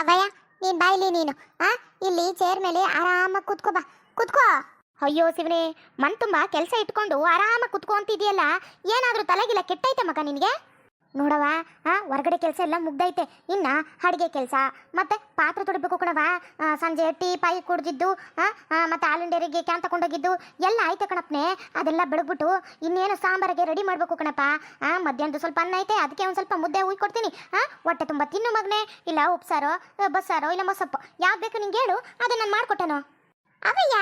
ಅವಯ್ಯ ನೀನ್ ಬಾಯ್ಲಿ ನೀನು. ಆ, ಇಲ್ಲಿ ಚೇರ್ ಮೇಲೆ ಆರಾಮಾಗಿ ಕುತ್ಕೋ ಬಾ. ಕುತ್ಕೋ. ಅಯ್ಯೋ ಶಿವನೇ, ಮನ್ ತುಂಬಾ ಕೆಲಸ ಇಟ್ಕೊಂಡು ಆರಾಮಾಗಿ ಕುತ್ಕೋ ಅಂತಿದ್ಯಲ್ಲ? ಏನಾದ್ರೂ ತಲೆಗಿಲ್ಲ ಕೆಟ್ಟೈತೆ ಮಗ ನಿನಗೆ? ನೋಡವ ಆ, ಹೊರಗಡೆ ಕೆಲಸ ಎಲ್ಲ ಮುಗ್ದೈತೆ. ಇನ್ನ ಅಡುಗೆ ಕೆಲಸ, ಮತ್ತೆ ಪಾತ್ರೆ ತೊಡಬೇಕು ಕಣವ ಸಂಜೆ ಟೀ, ಪಾಯಿ ಕುಡ್ದಿದ್ದು ಮತ್ತೆ ಆಲಂಡೇರಿಗೆ ಕ್ಯಾನ್ ತಕೊಂಡೋಗಿದ್ದು ಎಲ್ಲ ಆಯ್ತೆ ಕಣಪ್ಪನೆ. ಅದೆಲ್ಲ ಬೆಳಗ್ಬಿಟ್ಟು ಇನ್ನೇನು ಸಾಂಬಾರಿಗೆ ರೆಡಿ ಮಾಡ್ಬೇಕು ಕಣಪ್ಪ. ಆ ಮಧ್ಯಾಹ್ನದ ಸ್ವಲ್ಪ ಅನ್ನ ಐತೆ, ಅದಕ್ಕೆ ಒಂದು ಸ್ವಲ್ಪ ಮುದ್ದೆ ಹುಯ್ ಕೊಡ್ತೀನಿ. ಆ, ಹೊಟ್ಟೆ ತುಂಬ ತಿನ್ನು ಮಗನೆ. ಇಲ್ಲ ಉಪ್ಸಾರೋ ಬಸ್ಸಾರೋ, ಇಲ್ಲ ಮೊಸಪ್ಪು. ಯಾವ್ದು ಬೇಕು ನಿಂಗೆ ಹೇಳು, ಅದನ್ನ ನಾನು ಮಾಡ್ಕೊಟ್ಟನು. ಅವಯ್ಯ,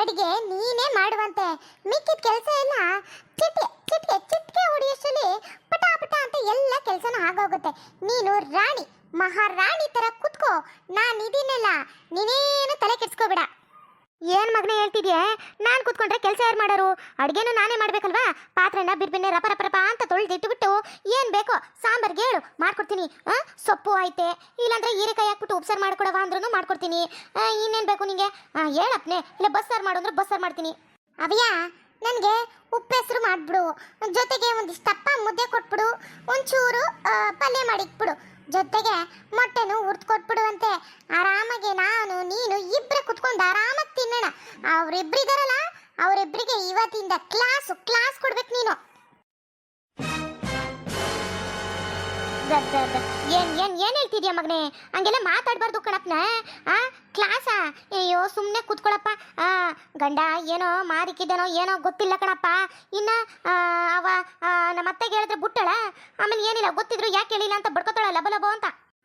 ಅಡಿಗೆ ನೀನೇ ಮಾಡುವಂತೆ. ಮಿಕ್ಕಿದ ಕೆಲಸ ಎಲ್ಲ ಚಿಟ್ಕೆ ಚಿಟ್ಕೆ ಚಿಟ್ಕೆ ಹೊಡಿಯೋಷ್ಟರಲ್ಲಿ ಅಂತ ಎಲ್ಲ ಕೆಲಸನೂ ಆಗೋಗುತ್ತೆ. ನೀನು ರಾಣಿ ಮಹಾರಾಣಿ ತರ ಕುತ್ಕೋ. ನಾನು ಇದೀನಲ್ಲ ನೀನೇನು ತಲೆ ಕೆಡ್ಸ್ಕೋಬೇಡ. ಏನ್ ಮಗನೆ ಹೇಳ್ತಿದ್ಯೆ? ನಾನು ಕುತ್ಕೊಂಡ್ರೆ ಕೆಲಸ ಯಾರು ಮಾಡೋರು? ಅಡ್ಗೆನೂ ನಾನೇ ಮಾಡ್ಬೇಕಲ್ವಾ? ಪಾತ್ರೆನ ಬಿರ್ಬಿನ್ನೆ ರಪ ರಪ ರಪ ಅಂತ ತೊಳೆದಿಟ್ಟುಬಿಟ್ಟು ಏನ್ ಬೇಕೋ ಸಾಂಬಾರ್ಗೆ ಹೇಳು ಮಾಡ್ಕೊಡ್ತೀನಿ. ಸೊಪ್ಪು ಐತೆ ಇಲ್ಲಾಂದ್ರೆ ಹೀರೆಕಾಯಿ ಹಾಕ್ಬಿಟ್ಟು ಉಪ್ಸಾರು ಮಾಡ್ಕೊಡವ ಅಂದ್ರೂ ಮಾಡ್ಕೊಡ್ತೀನಿ. ಇನ್ನೇನು ಬೇಕು ನಿಂಗೆ? ಆ, ಹೇಳಪ್ನೆ. ಇಲ್ಲ ಬಸ್ಸಾರು ಮಾಡು ಅಂದ್ರೆ ಬಸ್ಸಾರು ಮಾಡ್ತೀನಿ. ಅವಿಯ ನನಗೆ ಉಪ್ಪೆಸರು ಮಾಡಿಬಿಡು. ಜೊತೆಗೆ ಒಂದಿಷ್ಟು ಸ್ತಪ್ಪ ಮುದ್ದೆ ಕೊಟ್ಬಿಡು. ಒಂಚೂರು ಪಲ್ಯ ಮಾಡಿಕ್ಬಿಡು ಜೊತೆಗೆ ಮೊಟ್ಟೆನೂ ಹುರ್ದು ಕೊಟ್ಬಿಡು ಅಂತೆ ಆರಾಮಾಗಿ ನಾನು, ನೀನು ಇಬ್ಬರೇ ಕುತ್ಕೊಂಡು ಆರಾಮಾಗಿ ತಿನ್ನೋಣ. ಅವರಿಬ್ಬರಿದಾರಲ್ಲ ಅವರಿಬ್ಬರಿಗೆ ಇವತ್ತಿಂದ ಕ್ಲಾಸು ಕ್ಲಾಸ್ ಕೊಡ್ಬೇಕು ನೀನು. ಏನ್ ಏನ್ ಏನ್ ಹೇಳ್ತಿದ್ಯಾ ಮಗನೇ? ಹಂಗೆಲ್ಲ ಮಾತಾಡ್ಬಾರ್ದು ಕಣಪ್ನ. ಆ ಕ್ಲಾಸಾ ಅಯ್ಯೋ ಸುಮ್ಮನೆ ಕುತ್ಕೊಳಪ್ಪ. ಆ, ಗಂಡ ಏನೋ ಮಾರಿಕಿದ್ದೇನೋ ಏನೋ ಗೊತ್ತಿಲ್ಲ ಕಣಪ್ಪ. ಇನ್ನ ಅವ ನಮ್ಮ ಅತ್ತೆಗೆ ಹೇಳಿದ್ರೆ ಬಿಟ್ಟಳ? ಆಮೇಲೆ ಏನಿಲ್ಲ, ಗೊತ್ತಿದ್ರು ಯಾಕೆ ಹೇಳಿಲ್ಲ ಅಂತ ಬಡ್ಕೋತಾಳ ಲಬ ಲಬೋ ಅಂತ?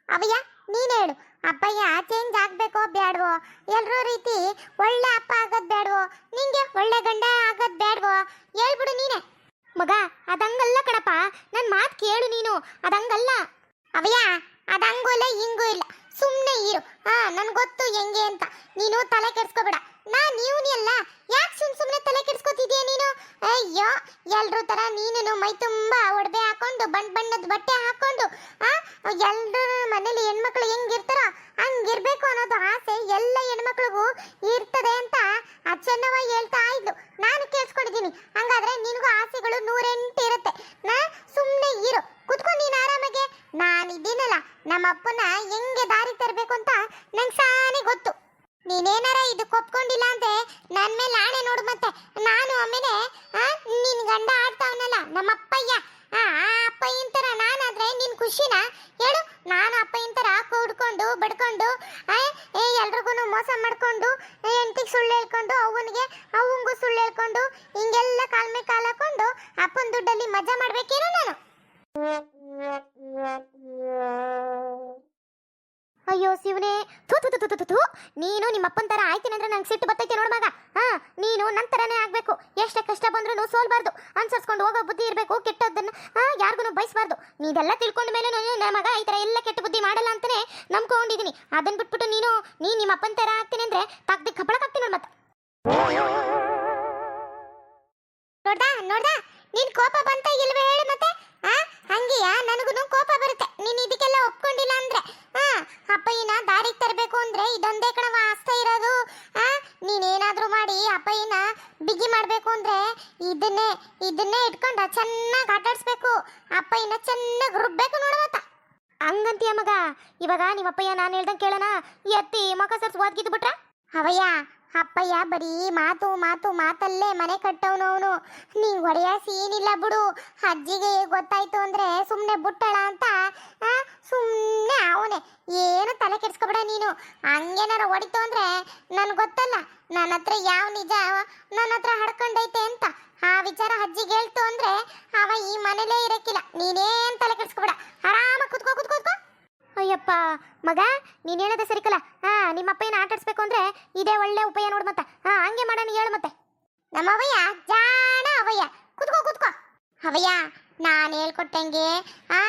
ಅವಯ್ಯ ನೀನ್ ಹೇಳು. ಅಪ್ಪಯ್ಯ ಚೇಂಜ್ ಆಗ್ಬೇಕೋ ಬ್ಯಾಡ್ವೋ? ಎಲ್ರೂ ರೀತಿ ಒಳ್ಳೆ ಅಪ್ಪ ಆಗೋದ್ ಬ್ಯಾಡ್ವೋ? ನಿಂಗೆ ಒಳ್ಳೆ ಗಂಡ ಆಗೋದ್ ಬ್ಯಾಡ್ವೋ? ಹೇಳ್ಬಿಡು ನೀನೆ. ಮಗ, ಅದಂಗಲ್ಲ ಕಣಪ್ಪ. ನನ್ನ ಮಾತು ಕೇಳು ನೀನು. ಅದಂಗಲ್ಲ. ಅವಯ್ಯ ಅದಂಗೂ ಇಲ್ಲ ಹಿಂಗೂ ಇಲ್ಲ. ಸುಮ್ಮನೆ ಇರು. ಹಾ ನನ್ ಗೊತ್ತು ಹೆಂಗೆ ಅಂತ. ನೀನು ತಲೆ ಕೆಡ್ಸ್ಕೋಬೇಡ. ನಾ ನೀವು ಅಲ್ಲ. ಯಾಕೆ ಸುಮ್ ಸುಮ್ಮನೆ ತಲೆ ಕೆಡ್ಸ್ಕೊತಿದ್ಯಾ ನೀನು? ಅಯ್ಯೋ ಎಲ್ಲರೂ ತರ ನೀನು ಮೈ ತುಂಬಾ ಒಡವೆ ಹಾಕೊಂಡು, ಬಣ್ಣ ಬಣ್ಣದ ಬಟ್ಟೆ ಹಾಕೊಂಡು, ಆ, ಎಲ್ರ ಮನೇಲಿ ಹೆಣ್ಮಕ್ಳು ಹೆಂಗಿರ್ತಾರೋ ಹಂಗಿರ್ಬೇಕು ಅನ್ನೋದು ಆಸೆ ಎಲ್ಲ ಹೆಣ್ಮಕ್ಳಿಗೂ ಇರ್ತದೆ ಅಂತ ಅಚ್ಚನ್ನವ ಹೇಳ್ತಾ ಇದ್ಲು. ನಾನು ಕೇಳಿಸ್ಕೊಂಡಿದ್ದೀನಿ. ಹಂಗಾದ್ರೆ ನಿನಗೂ ಆಸೆಗಳು ನೂರೆಂಟು ಇರುತ್ತೆ. ನಾ ಸುಮ್ಮನೆ ಇರು. ಕುತ್ಕೊಂಡು ನೀನು ಆರಾಮಾಗೆ. ನಾನಿದ್ದೀನಲ್ಲ ನಮ್ಮ ಅಪ್ಪನ ಹೆಂಗೆ ದಾರಿ ತರಬೇಕು ಅಂತ ನಂಗೆ ಸಾನೇ ಗೊತ್ತು. ನೀನೇನಾರ ಇದು ಒಪ್ಕೊಂಡಿಲ್ಲ ಅಂದ್ರೆ ನನ್ನ ಮೇಲೆ ಆಣೆ ನೋಡು ಮತ್ತೆ. ನಾನು ಆ, ನಿನ್ ಗಂಡ ಆಡ್ತಾವನಲ್ಲ ನಮ್ಮ ಅಪ್ಪಯ್ಯ. ಆ ಅಪ್ಪಯ್ಯನ ಥರ ನಾನಾದ್ರೆ ನಿನ್ ಖುಷಿನ? ಹೇಳು ನಾನು ಅಪ್ಪಯ್ಯನ ಥರ ಕೂಡ್ಕೊಂಡು ಬಡ್ಕೊಂಡು ಎಲ್ರಿಗೂ ಮೋಸ ಮಾಡ್ಕೊಂಡು ಹೆಂಡತಿಗೆ ಸುಳ್ಳು ಹೇಳ್ಕೊಂಡು ಅವನಿಗೆ ಅವಂಗೂ ಸುಳ್ಳು ಹೇಳ್ಕೊಂಡು ಹಿಂಗೆಲ್ಲ ಕಾಲ್ ಮೇಲೆ ಕಾಲ್ ಹಾಕೊಂಡು ಅಪ್ಪನ ದುಡ್ಡಲ್ಲಿ ಮಜಾ ಮಾಡ್ಬೇಕೇನೋ ನಾನು. ಅಯ್ಯೋ, ಶಿವನೇ. ಥು ಥು ಥು ಥು ಥು ನೀನು ನಿಮ್ಮ ಅಪ್ಪನ ಥರ ಆಯ್ತೀನಿ ಅಂದ್ರೆ ನಂಗೆ ಸಿಟ್ಟು ಬರ್ತೈತೆ ನೋಡು ಮಗ. ಹಾ, ನೀನು ನನ್ನ ಥರನೇ ಆಗಬೇಕು. ಎಷ್ಟೇ ಕಷ್ಟ ಬಂದ್ರೂ ಸೋಲ್ಬಾರ್ದು. ಅನ್ಸರ್ಸ್ಕೊಂಡು ಹೋಗೋ ಬುದ್ಧಿ ಇರಬೇಕು, ಕೆಟ್ಟದ್ದನ್ನ, ಹಾ ಯಾರಿಗೂ ಬಯಸ್ಬಾರ್ದು. ನೀವೆಲ್ಲ ತಿಳ್ಕೊಂಡ ಮೇಲೆ ನನ್ನ ಮಗ ಈ ಥರ ಎಲ್ಲ ಕೆಟ್ಟ ಬುದ್ಧಿ ಮಾಡಲ್ಲ ಅಂತಾನೆ ನಂಬ್ಕೊಂಡಿದ್ದೀನಿ. ಅದನ್ನ ಬಿಟ್ಬಿಟ್ಟು ದಾರಿಗೆ ತರಬೇಕು ಅಂದ್ರೆ ಇದೊಂದೇ ಕಣವ ಆಸ್ತ ಇರೋದು. ಆ, ನೀನೇನಾದ್ರೂ ಮಾಡಿ ಅಪ್ಪಯ್ಯನ ಬಿಗಿ ಮಾಡಬೇಕು ಅಂದ್ರೆ ಇದನ್ನೇ ಇದನ್ನೇ ಇಟ್ಕೊಂಡ ಚೆನ್ನಾಗಿ ಆಟಾಡಿಸ್ಬೇಕು ಅಪ್ಪಯ್ಯನ ಚೆನ್ನಾಗಿ ರುಬ್ಬೇಕು ನೋಡವತ್ತ. ಹಂಗಂತೀಯ ಮಗ, ಇವಾಗ ನಿಮ್ಮ ಅಪ್ಪಯ್ಯ ನಾನು ಹೇಳ್ದಂಗೆ ಕೇಳೋಣ? ಎತ್ತಿ ಮಗ ಸರ್ಸ್ ಒದ್ಗಿದ್ದು ಬಿಟ್ರ? ಅವಯ್ಯ ಅಪ್ಪಯ್ಯ ಬರೀ ಮಾತು ಮಾತು, ಮಾತಲ್ಲೇ ಮನೆ ಕಟ್ಟವನು ಅವನು. ನೀ ಒಡೆಯ ಏನಿಲ್ಲ ಬಿಡು. ಅಜ್ಜಿಗೆ ಗೊತ್ತಾಯ್ತು ಅಂದ್ರೆ ಸುಮ್ಮನೆ ಬುಟ್ಟಳ ಅಂತ ಆ, ಅವನೆ ಏನು ತಲೆ ಕೆಡಿಸ್ಕೊಬೇಡ ನೀನು. ಹಂಗೇನಾರ ಹೊಡಿತು ಅಂದ್ರೆ ನನಗೆ ಗೊತ್ತಲ್ಲ. ನನ್ನ ಹತ್ರ ಯಾವ ನಿಜ ನನ್ನ ಹತ್ರ ಹಡ್ಕೊಂಡೈತೆ ಅಂತ. ಆ ವಿಚಾರ ಅಜ್ಜಿಗೆ ಹೇಳ್ತು ಅಂದ್ರೆ ಅವ ಈ ಮನೇಲೇ ಇರಕ್ಕಿಲ್ಲ ನೀನೇನ್ ತಲೆ ಕೆಡಿಸ್ಕೊಬೇಡ. ಆರಾಮಾಗಿ ಕುತ್ಕೋ ಕುತ್ಕೋ ಕುತ್ಕೋ. ಅಯ್ಯಪ್ಪ ಮಗ ನೀನು ಹೇಳೋದೇ ಸರಿಕಲ್ಲ. ನಿಮ್ಮಪ್ಪ ನಿಮ್ಮ ಅಪ್ಪಯ್ಯನ ಆಟಾಡ್ಸ್ಬೇಕು ಅಂದ್ರೆ ಇದೇ ಒಳ್ಳೆ ಉಪಾಯ ನೋಡು ಮತ್ತೆ. ಹಾ ಹಂಗೆ ಮಾಡೋಣ ಹೇಳು ಮತ್ತೆ. ನಮ್ಮ ಅವಯ್ಯ ಜಾಣ ಅವಯ್ಯ. ಕುತ್ಕೋ ಕುತ್ಕೋ. ಅವಯ್ಯ ನಾನು ಹೇಳ್ಕೊಟ್ಟಂಗೆ ಆ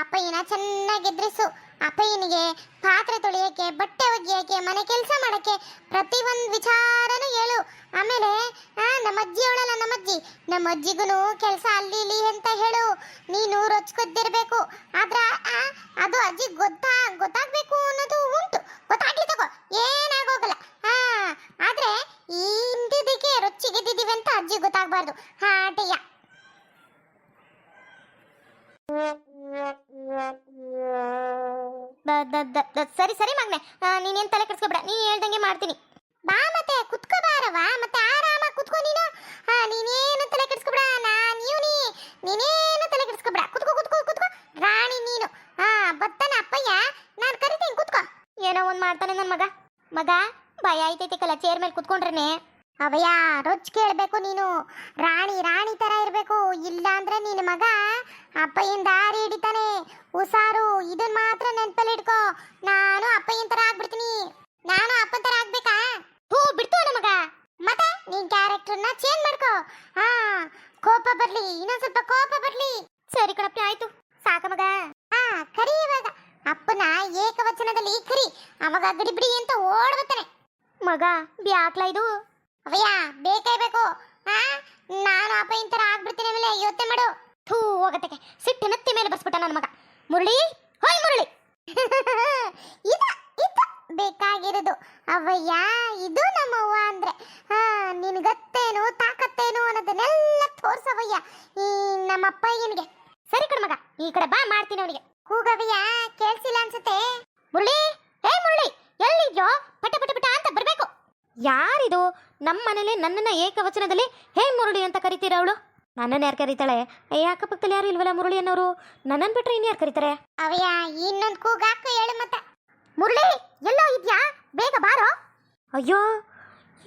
ಅಪ್ಪಯ್ಯನ ಚೆನ್ನಾಗಿ ಎದುರಿಸು ಅಪ್ಪಯ್ಯನಿಗೆ ಪಾತ್ರೆ ತೊಳೆಯಕ್ಕೆ, ಬಟ್ಟೆ ಒಗೆಯಕ್ಕೆ, ಮನೆ ಕೆಲಸ ಮಾಡಕ್ಕೆ ಪ್ರತಿ ಒಂದು ವಿಚಾರನೂ ಹೇಳು. ಆಮೇಲೆ ನಮ್ಮ ಅಜ್ಜಿ ಅವಳಲ್ಲ ನಮ್ಮ ಅಜ್ಜಿ ನಮ್ಮ ಅಜ್ಜಿಗೂ ಕೆಲಸ ಅಲ್ಲಿ ಅಂತ ಹೇಳು. ನೀನು ರೊಚ್ಕೊದ್ದಿರಬೇಕು. ಆದ್ರ ಅದು ಅಜ್ಜಿ ಗೊತ್ತಾ ಸರಿ ಸರಿ ಮಗ್ನೆ. ನೀನೇನು ತಲೆ ಕೆಡ್ಸ್ಕೊಬೇಡ. ನೀ ಹೇಳ್ದಂಗೆ ಮಾಡ್ತೀನಿ. ಬಾ ಮತ್ತೆ, ಕುತ್ಕೋ ಬಾರವ ಮತ್ತೆ ಆರಾಮಾಗಿ ಕುತ್ಕೋ ನೀನು. ನೀನೇನು ತಲೆ ಕೆಡ್ಸ್ಕೊಬೇಡ. ನಾನ್ ನೀ. ನೀನೇನು ತಲೆ ಕೆಡಿಸ್ಕೊಬೇಡ. ಕುತ್ಕೋ ಕುತ್ಕೋ ಕುತ್ಕೋ. ರಾಣಿ ನೀನು. ಹಾ ಬತ್ತಾನ ಅಪ್ಪಯ್ಯ. ನಾನು ಕರಿತೀನಿ, ಕುತ್ಕೋ. ಏನೋ ಒಂದ್ ಮಾಡ್ತಾನೆ ನನ್ನ ಮಗ. ಮಗ, ಭಯ ಆಯ್ತೈತೆ ಕಲ. ಚೇರ್ ಮೇಲೆ ಕುತ್ಕೊಂಡ್ರೇನೆ. ಅವಯ್ಯ, ರೊಚ್ಚ ಕೇಳಬೇಕು ನೀನು. ರಾಣಿ ರಾಣಿ ತರ ಇರಬೇಕು. ಇಲ್ಲ ಅಂದ್ರೆ ನಿನ್ನ ಮಗ ಅಪ್ಪಯ್ಯನ ದಾರಿ ಹಿಡಿತಾನೆ. ಹುಷಾರು ಇದನ್ನ ಮಾತ್ರ ನೆನಪಲ್ಲಿ ಇಟ್ಕೋ ನಾನು ಅಪ್ಪಯ್ಯನ ತರ ಆಗ್ಬಿಡ್ತೀನಿ. ನಾನು ಅಪ್ಪನ ತರ ಆಗ್ಬೇಕಾ? ಹೂ ಬಿಡ್ತು ನಮಗ ಮತ್ತೆ, ನೀನ್ ಕ್ಯಾರೆಕ್ಟರ್ನ ಚೇಂಜ್ ಮಾಡ್ಕೋ. ಹಾ, ಕೋಪ ಬರ್ಲಿ, ಇನ್ನೊಂದ್ ಸ್ವಲ್ಪ ಕೋಪ ಬರ್ಲಿ. ಸರಿ ಕಣಪ್ಪ, ಆಯ್ತು. ಸಾಕ ಮಗ. ಹಾ, ಕರಿ ಇವಾಗ. ಅಪ್ಪನ ಏಕವಚನದಲ್ಲಿ ಕರಿ. ಅವಾಗ ಗಡಿಬಿಡಿ ಅಂತ ಓಡ್ಬತ್ತಾನೆ ಮಗ, ಬ್ಯಾಕ್ಲ ಇದು. ಅವಯ್ಯ ಬೇಕೇ ಬೇಕು. ಹಾ ನಾನು ಅಪ್ಪ ಇಂತರ ಆಗ್ಬಿಡ್ತೀನಿ ಆಮೇಲೆ ಯೋಚನೆ ಮಾಡು. ಥೂ ಹೋಗತ್ತಕ್ಕೆ. ಸಿಟ್ಟು ನತ್ತಿ ಮೇಲೆ ಬರ್ಸ್ಬಿಟ್ಟ ನನ್ನ ಮಗ. ಮುರಳಿ, ಹೋಯ್ ಮುರಳಿ. ಇದ ಇದ ಬೇಕಾಗಿರೋದು. ಅವಯ್ಯ ಇದು ನಮ್ಮವ್ವ ಅಂದ್ರೆ. ಹಾ, ನಿನ್ಗತ್ತೇನು, ತಾಕತ್ತೇನು ಅನ್ನೋದನ್ನೆಲ್ಲ ತೋರ್ಸವಯ್ಯ ಈ ನಮ್ಮ ಅಪ್ಪಯ್ಯನಿಗೆ ಸರಿ ಕಣ ಮಗ, ಈ ಕಡೆ ಬಾ, ಮಾಡ್ತೀನಿ ಅವನಿಗೆ. ಕೂಗವಯ್ಯ ಕೇಳಿಸಿಲ್ಲ ಅನ್ಸುತ್ತೆ. ಮುರಳಿ ಹೇ ಮುರಳಿ, ಎಲ್ಲಿದ್ಯೋ? ಪಟ ಪಟ ಪಟ ಅಂತ ಬರ್ಬೇಕು. ಯಾರಿದು? ನಮ್ಮ ಮನೇಲಿ ನನ್ನನ್ನ ಏಕವಚನದಲ್ಲಿ ಹೇ ಮುರುಳಿ ಅಂತ ಕರಿತೀರ ಅವಳು? ನನ್ನನ್ನು ಯಾರು ಕರೀತಾಳೆ? ಅಯ್ಯ ಅಕ್ಕಪಕ್ಕದಲ್ಲಿ ಯಾರು ಇಲ್ವಲ್ಲ ಮುರುಳಿ ಅನ್ನೋರು? ನನ್ನನ್ನು ಬಿಟ್ರೆ ಇನ್ನು ಯಾರು ಕರೀತಾರೆ? ಅವಯ್ಯ ಇನ್ನೊಂದು ಕೂಗಾಕು ಹೇಳು ಮತ್ತೆ. ಮುರುಳಿ ಎಲ್ಲೋ ಇದ್ಯಾ? ಬೇಗ ಬಾರೋ. ಅಯ್ಯೋ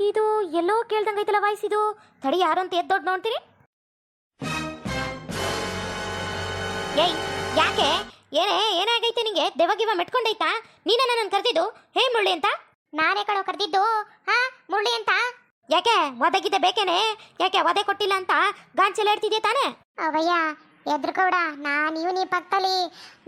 ಇದು ಎಲ್ಲೋ ಕೇಳ್ದಂಗೈತಲ್ಲ ವಾಯ್ಸ್ ಇದು? ತಡಿ ಯಾರು ಅಂತ ಎದ್ದೊಡ್ ನೋಡ್ತೀರಿ ಏಯ್ ಯಾಕೆ? ಏನೇ ಏನಾಗೈತೆ ನಿಂಗೆ? ದೆವಗಿವ ಮೆಟ್ಕೊಂಡೈತಾ? ನೀನ ನನ್ನ ಕರೆದಿದ್ದು? ಹೇ ಮುರುಳಿ ಅಂತ? ನಾನೇ ಕಣೋ ಕರೆದಿದ್ದು ಹಾ ಮುರಳಿ ಅಂತ? ಯಾಕೆ ಒದಗಿದೆ ಬೇಕೇನೆ? ಯಾಕೆ ಒದೆ ಕೊಟ್ಟಿಲ್ಲ ಅಂತ ಗಾಂಚೆಲ್ಲ ಇಡ್ತಿದ್ಯಾ ತಾನೆ? ಅವಯ್ಯ ಎದ್ರಕೌಡ ನಾನು ನೀ ಪಕ್ಕದಲ್ಲಿ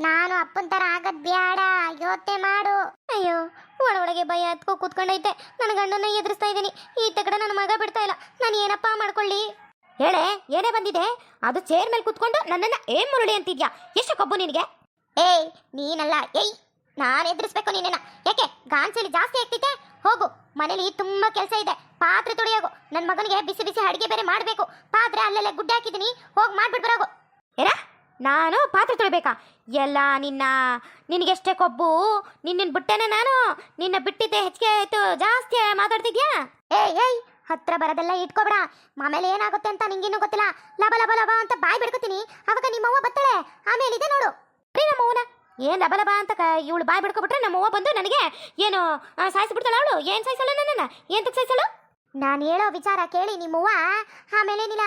ನಾನು ಅಪ್ಪನ ತರ ಆಗದ್ ಬ್ಯಾಡ. ಯೋಚನೆ ಮಾಡು. ಅಯ್ಯೋ ಒಳ ಒಳಗೆ ಭಯ ಹತ್ಕೋ ಕೂತ್ಕೊಂಡೈತೆ. ನನ್ನ ಗಂಡನ ಎದುರಿಸ್ತಾ ಇದ್ದೀನಿ. ಈ ತಗಡ ನನ್ನ ಮಗ ಬಿಡ್ತಾ ಇಲ್ಲ. ನಾನು ಏನಪ್ಪ ಮಾಡ್ಕೊಳ್ಳಿ? ಹೇಳೆ ಏನೇ ಬಂದಿದೆ? ಅದು ಚೇರ್ ಮೇಲೆ ಕೂತ್ಕೊಂಡು ನನ್ನನ್ನ ಏನ್ ಮುರುಳಿ ಅಂತಿದ್ಯಾ? ಎಷ್ಟು ಕಬ್ಬು ನಿನಗೆ? ಏಯ್ ನೀನಲ್ಲ. ಏಯ್ ನಾನು ಎದುರಿಸ್ಬೇಕು ನೀನೇನ ಯಾಕೆ? ಗಾಂಚಲಿ ಜಾಸ್ತಿ ಆಗ್ತೈತೆ ಹೋಗು. ಮನೇಲಿ ತುಂಬಾ ಕೆಲಸ ಇದೆ. ಪಾತ್ರೆ ತೊಳೆಯೋಗು. ನನ್ನ ಮಗನಿಗೆ ಬಿಸಿ ಬಿಸಿ ಅಡಿಗೆ ಬೇರೆ ಮಾಡಬೇಕು. ಪಾತ್ರೆ ಅಲ್ಲೆಲ್ಲ ಗುಡ್ಡೆ ಹಾಕಿದ್ದೀನಿ. ಹೋಗಿ ಮಾಡ್ಬಿಟ್ಟು ಬರೋಗು. ಏನ ನಾನು ಪಾತ್ರೆ ತೊಳಿಬೇಕಾ? ಎಲ್ಲ ನಿನ್ನ ನಿನಗೆಷ್ಟೇ ಕೊಬ್ಬು ನಿನ್ನ ಬಿಟ್ಟೆನೆ ನಾನು ನಿನ್ನ ಬಿಟ್ಟಿದ್ದೆ ಹೆಚ್ಚಿಗೆ ಆಯ್ತು ಜಾಸ್ತಿ ಮಾತಾಡ್ತಿದ್ಯಾ? ಏಯ್ ಏಯ್ ಹತ್ರ ಬರೋದೆಲ್ಲ ಇಟ್ಕೋಬೇಡ. ಆಮೇಲೆ ಏನಾಗುತ್ತೆ ಅಂತ ನಿಂಗೇನು ಗೊತ್ತಿಲ್ಲ. ಲಬ ಲಬ ಲಬ ಅಂತ ಬಾಯ್ ಬಿಡ್ಕೊತೀನಿ. ಅವಾಗ ನಿಮ್ಮವ್ವ ಬತ್ತಳೆ. ಆಮೇಲೆ ಇದೆ ನೋಡು. ರೀ ನಮ್ಮ ಅವ್ವನ ಏನ್ ಲಬ ಅಂತ ಇವಳು ಬಾಯ್ ಬಿಡ್ಕೊಬಿಟ್ರೆ ನಮ್ಮ ಬಂದು ನನಗೆ ಏನು ಸಾಯಿಸ್ಬಿಡ್ತಾಳ ಅವಳು? ಏನ್ ಸಾಯಿಸಲ್ಲ ನನ್ನ ಏನ್ ಸಾಯಿಸಲು? ನಾನು ಹೇಳೋ ವಿಚಾರ ಕೇಳಿ ನಿಮ್ಮವ್ವ ಆಮೇಲೆ ನಿನ್ನ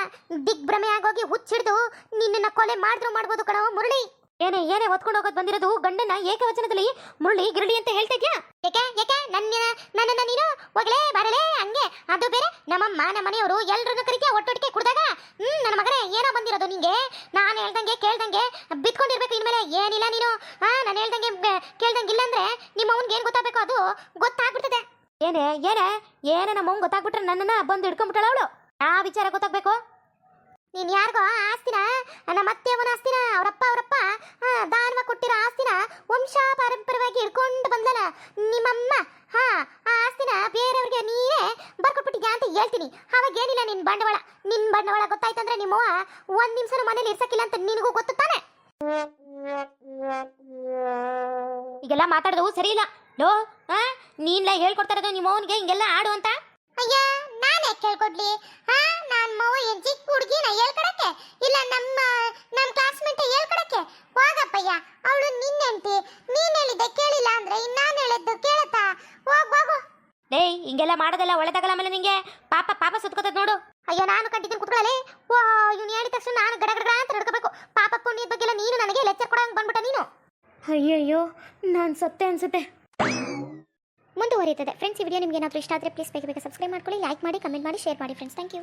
ದಿಗ್ಭ್ರಮೆ ಆಗೋಗಿ ಹುಚ್ಚಿಡ್ದು ನಿನ್ನ ಕೊಲೆ ಮಾಡಿದ್ರು ಮಾಡ್ಬೋದು ಕಣವ ಮುರಳಿ. ಏನೇ ಏನೇ ಹೊತ್ಕೊಂಡು ಹೋಗೋದು ಬಂದಿರೋದು? ಗಂಡನ ಏಕವಚನದಲ್ಲಿ ಮುರಳಿ, ಗಿರಳಿ ಅಂತ ಹೇಳ್ತಾ ಇದ್ಯಾ? ಯಾಕೆ ಯಾಕೆ ನನ್ನ, ನನ್ನನ್ನ ನೀನು ಹೋಗಲೇ ಬರಲೇ ಹಂಗೆ? ಅದು ಬೇರೆ ನಮ್ಮಮ್ಮ ನಮ್ಮ ಮನೆಯವರು ಎಲ್ರಿಗೂ ಕರಿತೀಯ? ಒಟ್ಟೊಟ್ಟಿಗೆ ಕುಡ್ದಾಗ? ಹ್ಮ್, ನನ್ನ ಮಗನೇ, ಏನೋ ಬಂದಿರೋದು ನಿಂಗೆ? ನಾನು ಹೇಳ್ದಂಗೆ, ಕೇಳ್ದಂಗೆ, ಬಿತ್ಕೊಂಡಿರ್ಬೇಕು ಇನ್ಮೇಲೆ, ಏನಿಲ್ಲ ನೀನು ಹಾ ನಾನು ಹೇಳ್ದಂಗೆ ಬೆ- ಕೇಳ್ದಂಗಿಲ್ಲ ಅಂದ್ರೆ ನಿಮ್ಮ ಅವ್ನಿಗೆ ಏನು ಗೊತ್ತಾಗಬೇಕು ಅದು? ಗೊತ್ತಾಗ್ಬಿಡ್ತದೆ. ಏನೇ ಏನೇ ಏನೇ ನಮ್ಮ ಗೊತ್ತಾಗ್ಬಿಟ್ರು ಗೊತ್ತಾಗ್ಬಿಟ್ರೆ ನನ್ನನ್ನ ಬಂದು ಹಿಡ್ಕೊಂಡ್ಬಿಟ್ಟಾಳ ಅವಳು. ಆ ವಿಚಾರ ಗೊತ್ತಾಗ್ಬೇಕು? ನೀನ್ ಯಾರಿಗೋ ಆಸ್ತಿನ, ನಮ್ಮ ಅತ್ತೆಯವನ ಆಸ್ತಿನ, ಅವರಪ್ಪ ಅವರಪ್ಪ ದಾನವ ಕೊಟ್ಟಿರೋ ಆಸ್ತಿನ ವಂಶ ಪಾರಂಪರ್ಯವಾಗಿ ಹಿಡ್ಕೊಂಡು ಬಂದಲ್ಲ, ನಿಮ್ಮಮ್ಮ, ಹಾ, ಆ ಆಸ್ತಿನ ಬೇರೆಯವ್ರಿಗೆ ನೀನೇ ಬರ್ಕೊಟ್ಬಿಟ್ಟಿದ್ಯಾ ಅಂತ ಹೇಳ್ತೀನಿ. ಅವಾಗ ಏನಿಲ್ಲ ನಿನ್ ಬಂಡವಾಳ. ನಿನ್ ಬಂಡವಾಳ ಗೊತ್ತಾಯ್ತಂದ್ರೆ ನಿಮ್ಮವ್ವ ಒಂದ್ ನಿಮಿಷ ಮನೇಲಿ ಇರ್ಸಕ್ಕಿಲ್ಲ ಅಂತ ನಿನಗೂ ಗೊತ್ತು ತಾನೆ? ಈಗೆಲ್ಲ ಮಾತಾಡೋದು ಸರಿ ಇಲ್ಲ. ಲೋ ಆ ನೀನ್ಲ ಹೇಳ್ಕೊಡ್ತಾ ಇರೋದು ನಿಮ್ಮ ಅವನಿಗೆ ಹಿಂಗೆಲ್ಲ ಆಡು ಅಂತ? ಅಯ್ಯ ಯಾಕೆ ಕೇಳ್ಕೊಡ್ಲಿ ಹಾ ನಾನು ಮವ ಏನ್ ಚಿಕ್ಕ ಹುಡುಗಿನ ಹೇಳ್ಕೊಡಕ್ಕೆ? ಇಲ್ಲ ನಮ್ಮ ನಮ್ಮ ಕ್ಲಾಸ್ಮೇಟ್ ಹೇಳ್ಕೊಡಕ್ಕೆ? ಹೋಗಪ್ಪಯ್ಯ ಅವಳು ನಿನ್ನೆಂಟಿ ನೀನ್ ಹೇಳಿದ್ದೆ ಕೇಳಿಲ್ಲ ಅಂದ್ರೆ ನಾನು ನಾನ್ ಹೇಳಿದ್ದು ಕೇಳತ್ತಾ? ಹೋಗ್ ಹೋಗು. ಡೇಯ್ ಹಿಂಗೆಲ್ಲ ಮಾಡೋದೆಲ್ಲ ಒಳ್ಳೆದಾಗಲ್ಲ ಆಮೇಲೆ ನಿಂಗೆ? ಪಾಪ ಪಾಪ ಸುತ್ಕೋತದ ನೋಡು. ಅಯ್ಯೋ ನಾನು ಕಂಡಿದ್ದೀನಿ ಕುತ್ಕೊಳ್ಳಿ ಓ ಇವ್ನು ಹೇಳಿದ ತಕ್ಷಣ ನಾನು ಗಡ ಗಡ ಅಂತ ನಡ್ಕೋಬೇಕು. ಪಾಪ ಪುಣ್ಯದ ಬಗ್ಗೆ ಎಲ್ಲ ನೀನು ನನಗೆ ಲೆಕ್ಚರ್ ಕೊಡಂಗ್ ಬಂದ್ಬಿಟ್ಟ ನೀನು. ಅಯ್ಯಯ್ಯೋ ನಾನು ಸತ್ತೆ ಅನ್ಸುತ್ತೆ. ಮುಂದುವರಿಯುತ್ತದೆ ಫ್ರೆಂಡ್ಸ್ ಈ ವಿಡಿಯೋ ನಿಮಗೆ ಏನಾದರೂ ಇಷ್ಟ ಆದರೆ ಪ್ಲೀಸ್ ಬೇಗ ಬೇಗ ಸಬ್ಸ್ಕ್ರೈಬ್ ಮಾಡ್ಕೊಳ್ಳಿ ಲೈಕ್ ಮಾಡಿ ಕಮೆಂಟ್ ಮಾಡಿ ಶೇರ್ ಮಾಡಿ ಫ್ರೆಂಡ್ಸ್ ಥ್ಯಾಂಕ್ ಯು